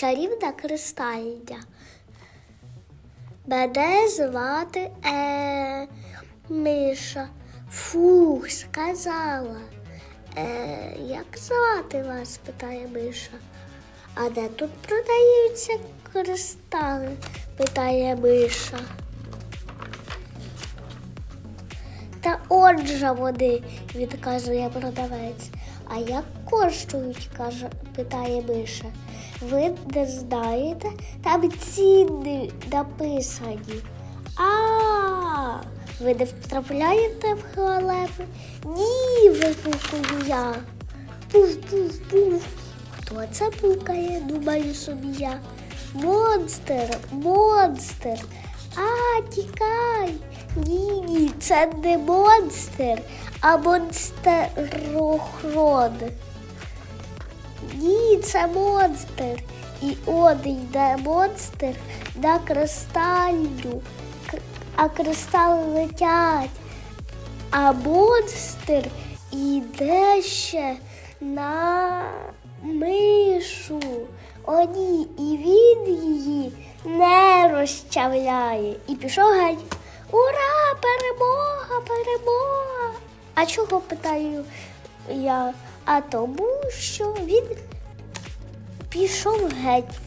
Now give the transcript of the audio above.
чарівна кристальня. Мене звати е, Миша. Фух, сказала. Е, як звати вас? питає Миша. А де тут продаються кристали? питає Миша. Та отже вони, відказує продавець. А як коштують, каже, питає Миша. Ви не знаєте, там ціни написані. А, ви не втрапляєте в халепи? Ні, вигукую я. Пуф-пуф-пуф. Хто це пукає, думаю собі я. Монстр, монстр. А, тікай. Ні, ні, це не монстр, а монстерохрон. Ні, це монстр. І он йде монстр на кристальню, а кристали летять. А монстр іде ще на мишу. О, ні, і він її не розчавляє. І пішов геть. Ура! Перемога, перемога! А чого питаю я? А тому, що він пішов геть.